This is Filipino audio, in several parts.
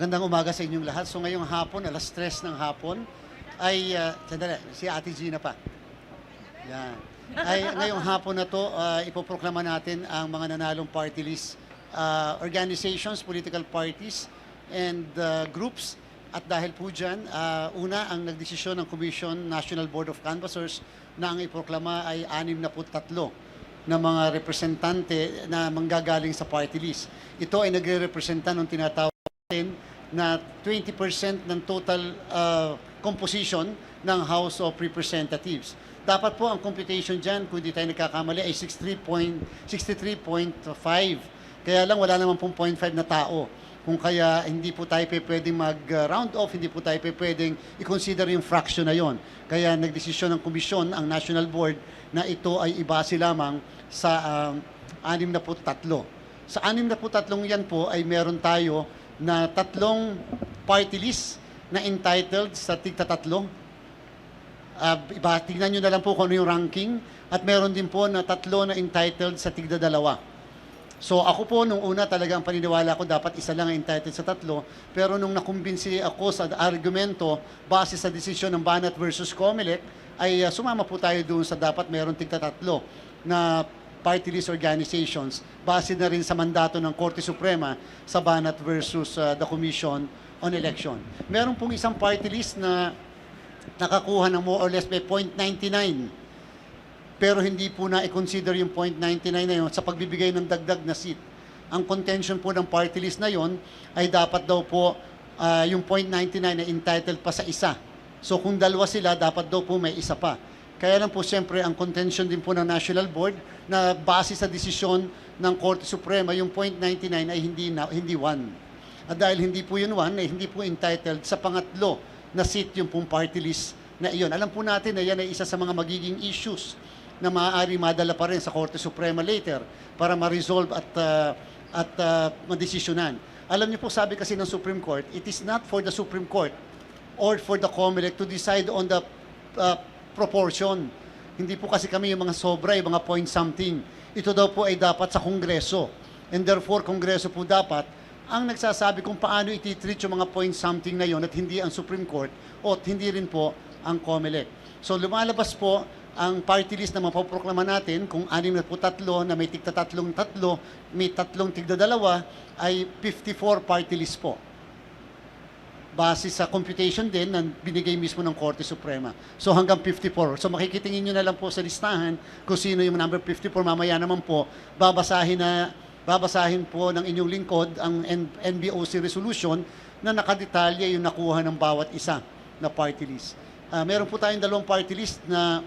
Magandang umaga sa inyong lahat. So ngayong hapon, alas 3 ng hapon, ay, uh, sandali, si Ate Gina pa. Yan. Ay, ngayong hapon na to, uh, ipoproklama natin ang mga nanalong party list uh, organizations, political parties, and uh, groups. At dahil po dyan, uh, una, ang nagdesisyon ng Commission National Board of Canvassers na ang iproklama ay 63 na mga representante na manggagaling sa party list. Ito ay nagre-representa ng tinatawag natin na 20% ng total uh, composition ng House of Representatives. Dapat po ang computation dyan, kung di tayo nagkakamali, ay 63 point- 63.5. Kaya lang wala naman pong 0.5 na tao. Kung kaya hindi po tayo pwedeng mag-round off, hindi po tayo pwedeng i-consider yung fraction na yon. Kaya nagdesisyon ng komisyon, ang National Board, na ito ay ibase lamang sa um, 63. Sa 63 yan po ay meron tayo na tatlong party list na entitled sa tigta tatlo. Uh, iba, tingnan nyo na lang po kung ano yung ranking. At meron din po na tatlo na entitled sa tigda dalawa. So ako po nung una talagang paniniwala ko dapat isa lang ang entitled sa tatlo. Pero nung nakumbinsi ako sa argumento base sa desisyon ng Banat versus Comelec, ay uh, sumama po tayo doon sa dapat meron tigta tatlo na party list organizations base na rin sa mandato ng Korte Suprema sa Banat versus uh, the Commission on Election. Meron pong isang party list na nakakuha ng more or less by 0.99 pero hindi po na i-consider yung 0.99 na yun sa pagbibigay ng dagdag na seat. Ang contention po ng party list na yon ay dapat daw po ah, yung 0.99 na entitled pa sa isa. So kung dalawa sila, dapat daw po may isa pa. Kaya lang po siyempre ang contention din po ng National Board na base sa desisyon ng Korte Suprema, yung 0.99 ay hindi, na, hindi one. At dahil hindi po yun one, ay hindi po entitled sa pangatlo na seat yung pong party list na iyon. Alam po natin na yan ay isa sa mga magiging issues na maaari madala pa rin sa Korte Suprema later para ma-resolve at, uh, at uh, madesisyonan. Alam niyo po, sabi kasi ng Supreme Court, it is not for the Supreme Court or for the COMELEC to decide on the uh, proportion. Hindi po kasi kami yung mga sobra, yung mga point something. Ito daw po ay dapat sa Kongreso. And therefore, Kongreso po dapat ang nagsasabi kung paano ititreat yung mga point something na yon at hindi ang Supreme Court o hindi rin po ang COMELEC. So lumalabas po ang party list na mapoproklama natin kung anim na po tatlo na may tigta tatlong tatlo, may tatlong tigda dalawa ay 54 party list po base sa computation din na binigay mismo ng Korte Suprema. So hanggang 54. So makikitingin nyo na lang po sa listahan kung sino yung number 54. Mamaya naman po, babasahin na babasahin po ng inyong lingkod ang NBOC resolution na nakadetalye yung nakuha ng bawat isa na party list. Ah, meron po tayong dalawang party list na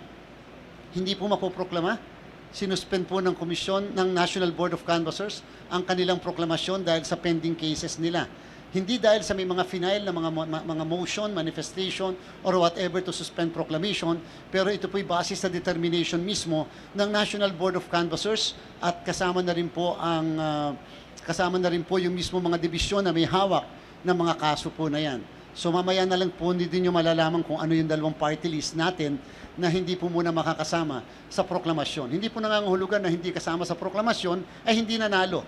hindi po mapoproklama. Sinuspend po ng komisyon ng National Board of Canvassers ang kanilang proklamasyon dahil sa pending cases nila. Hindi dahil sa may mga final na mga, mga motion, manifestation, or whatever to suspend proclamation, pero ito po'y base sa determination mismo ng National Board of Canvassers at kasama na rin po ang ah, kasama na rin po yung mismo mga dibisyon na may hawak ng mga kaso po na yan. So mamaya na lang po hindi din nyo malalaman kung ano yung dalawang party list natin na hindi po muna makakasama sa proklamasyon. Hindi po nangangahulugan na hindi kasama sa proklamasyon ay hindi nanalo.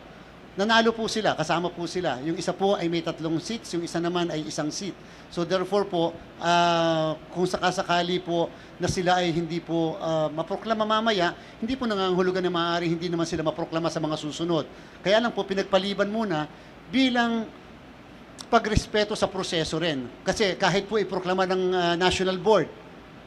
Nanalo po sila, kasama po sila. Yung isa po ay may tatlong seats, yung isa naman ay isang seat. So therefore po, ah, kung sakasakali po na sila ay hindi po ah, maproklama mamaya, hindi po nangangahulugan na maaari hindi naman sila maproklama sa mga susunod. Kaya lang po pinagpaliban muna bilang pagrespeto sa proseso rin. Kasi kahit po iproklama ng ah, National Board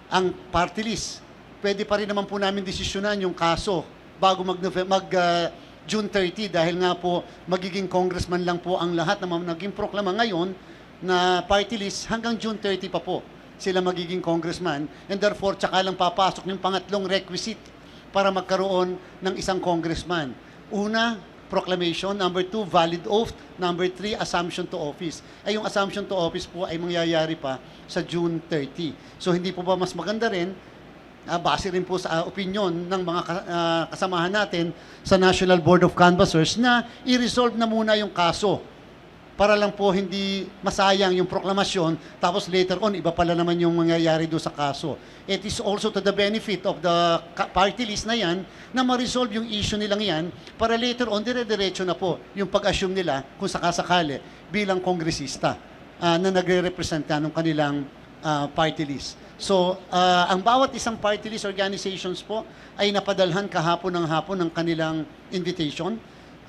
ang party list, pwede pa rin naman po namin desisyonan yung kaso bago mag, mag ah, June 30 dahil nga po magiging congressman lang po ang lahat na naging proklama ngayon na party list hanggang June 30 pa po sila magiging congressman and therefore tsaka lang papasok yung pangatlong requisite para magkaroon ng isang congressman. Una, proclamation. Number two, valid oath. Number three, assumption to office. Ay yung assumption to office po ay mangyayari pa sa June 30. So hindi po ba mas maganda rin, ah, base rin po sa ah, opinion ng mga ka- ah, kasamahan natin sa National Board of Canvassers na i-resolve na muna yung kaso para lang po hindi masayang yung proklamasyon tapos later on iba pala naman yung mangyayari doon sa kaso. It is also to the benefit of the party list na yan na ma-resolve yung issue nilang yan para later on dire-diretso na po yung pag-assume nila kung sakasakali bilang kongresista ah, na nagre-representa ng kanilang ah, party list. So, ah, ang bawat isang party list organizations po ay napadalhan kahapon ng hapon ng kanilang invitation.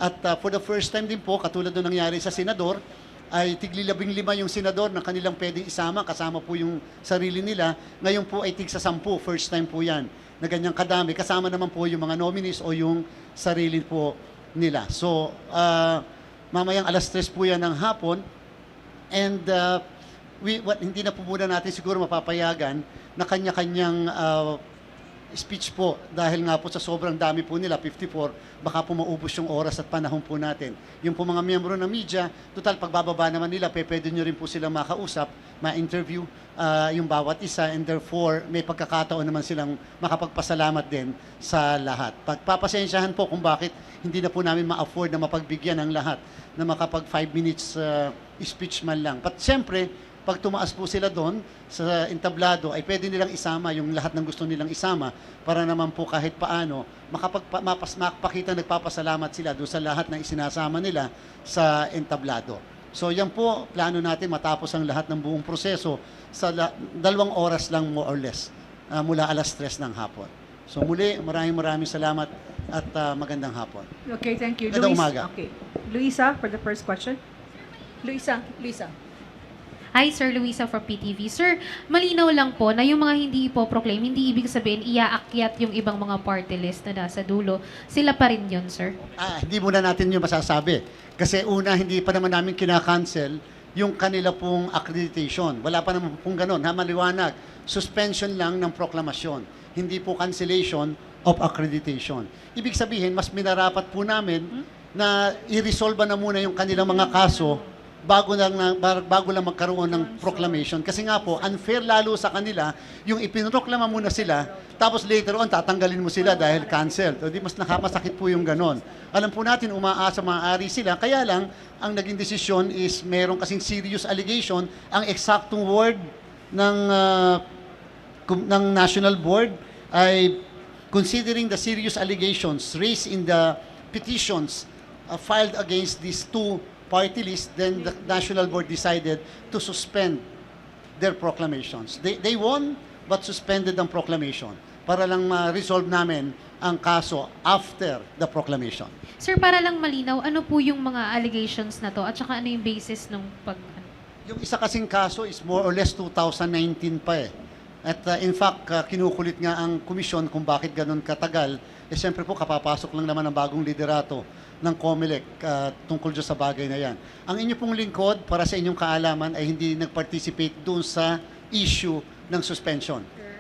At ah, for the first time din po, katulad ng nangyari sa senador, ay tiglilabing lima yung senador na kanilang pwedeng isama, kasama po yung sarili nila. Ngayon po ay tig sa sampu, first time po yan, na ganyang kadami. Kasama naman po yung mga nominees o yung sarili po nila. So, ah, mamayang alas tres po yan ng hapon, And uh, we, what, hindi na po muna natin siguro mapapayagan na kanya-kanyang uh, speech po dahil nga po sa sobrang dami po nila, 54, baka po maubos yung oras at panahon po natin. Yung po mga miyembro ng media, total pagbababa naman nila, pe, pwede nyo rin po silang makausap, ma-interview uh, yung bawat isa and therefore may pagkakataon naman silang makapagpasalamat din sa lahat. Pagpapasensyahan po kung bakit hindi na po namin ma-afford na mapagbigyan ng lahat na makapag 5 minutes uh, speech man lang. But siyempre, pag tumaas po sila doon sa entablado, ay pwede nilang isama yung lahat ng gusto nilang isama para naman po kahit paano makapagpa, mapas, makapakita nagpapasalamat sila doon sa lahat ng isinasama nila sa entablado. So yan po, plano natin matapos ang lahat ng buong proseso sa la- dalawang oras lang more or less ah, mula alas tres ng hapon. So muli, maraming maraming salamat at ah, magandang hapon. Okay, thank you. Luis- umaga. Okay. Luisa, for the first question. Luisa, Luisa. Hi, Sir Luisa from PTV. Sir, malinaw lang po na yung mga hindi po proclaim, hindi ibig sabihin iaakyat yung ibang mga party list na nasa dulo. Sila pa rin yun, sir. Ah, hindi muna natin yung masasabi. Kasi una, hindi pa naman namin kinakancel yung kanila pong accreditation. Wala pa naman pong ganun. Ha, maliwanag. Suspension lang ng proklamasyon. Hindi po cancellation of accreditation. Ibig sabihin, mas minarapat po namin na i-resolve na muna yung kanilang mga kaso bago lang bago lang magkaroon ng proclamation kasi nga po unfair lalo sa kanila yung ipinroklama muna sila tapos later on tatanggalin mo sila dahil canceled. O di mas nakamasakit po yung ganon. Alam po natin umaasa maaari sila kaya lang ang naging desisyon is meron kasing serious allegation ang eksaktong word ng kum- ng National Board ay considering the serious allegations raised in the petitions uh, filed against these two party lists, then the National Board decided to suspend their proclamations. They, they won, but suspended ang proclamation para lang ma-resolve namin ang kaso after the proclamation. Sir, para lang malinaw, ano po yung mga allegations na to at saka ano yung basis ng pag... Yung isa kasing kaso is more or less 2019 pa eh. At uh, in fact, uh, kinukulit nga ang komisyon kung bakit ganun katagal. Eh siyempre po, kapapasok lang naman ang bagong liderato ng COMELEC uh, tungkol dyan sa bagay na yan. Ang inyo pong lingkod, para sa inyong kaalaman, ay hindi nag-participate doon sa issue ng suspension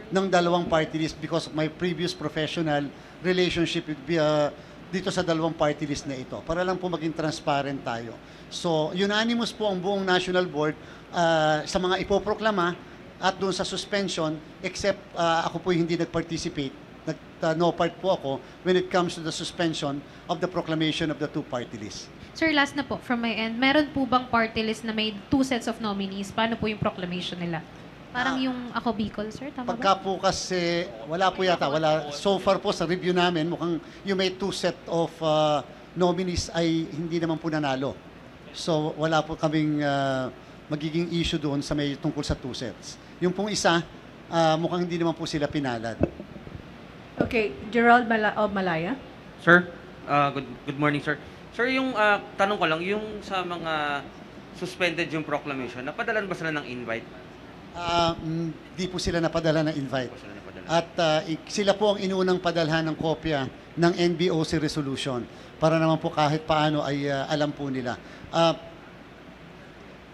ng dalawang party list because of my previous professional relationship with, uh, dito sa dalawang party list na ito. Para lang po maging transparent tayo. So, unanimous po ang buong National Board uh, sa mga ipoproklama at doon sa suspension except uh, ako po hindi nag-participate. Nag, uh, no part po ako when it comes to the suspension of the proclamation of the two party lists. Sir, last na po, from my end, meron po bang party list na may two sets of nominees? Paano po yung proclamation nila? Parang Ah. yung ako Bicol, sir? Tama Pagka ba? po kasi, wala po yata, wala. So far po sa review namin, mukhang yung may two set of uh, nominees ay hindi naman po nanalo. So wala po kaming uh, magiging issue doon sa may tungkol sa two sets. Yung pong isa, uh, mukhang hindi naman po sila pinalad. Okay, Gerald Mala- of Malaya. Sir, ah, good, good morning, sir. Sir, yung ah, tanong ko lang, yung sa mga suspended yung proclamation, napadalan ba sila ng invite? Uh, mm, di po sila napadala ng invite. Sila napadala? At uh, sila po ang inunang padalhan ng kopya ng NBOC resolution para naman po kahit paano ay uh, alam po nila. Uh,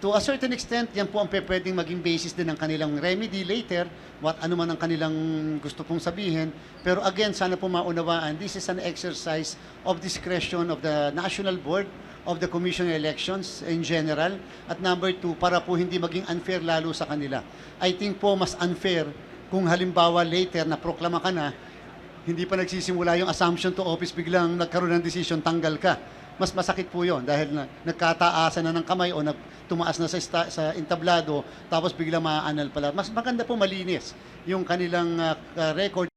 to a certain extent, yan po ang pwedeng maging basis din ng kanilang remedy later, what ano man ang kanilang gusto pong sabihin. Pero again, sana po maunawaan, this is an exercise of discretion of the National Board of the Commission on Elections in general. At number two, para po hindi maging unfair lalo sa kanila. I think po mas unfair kung halimbawa later na proklama ka na, hindi pa nagsisimula yung assumption to office, biglang nagkaroon ng decision, tanggal ka. Mas masakit po yon dahil na, nagkataasan na ng kamay o nag, tumaas na sa, sta- sa entablado tapos bigla maanal pala. Mas maganda po malinis yung kanilang ah, record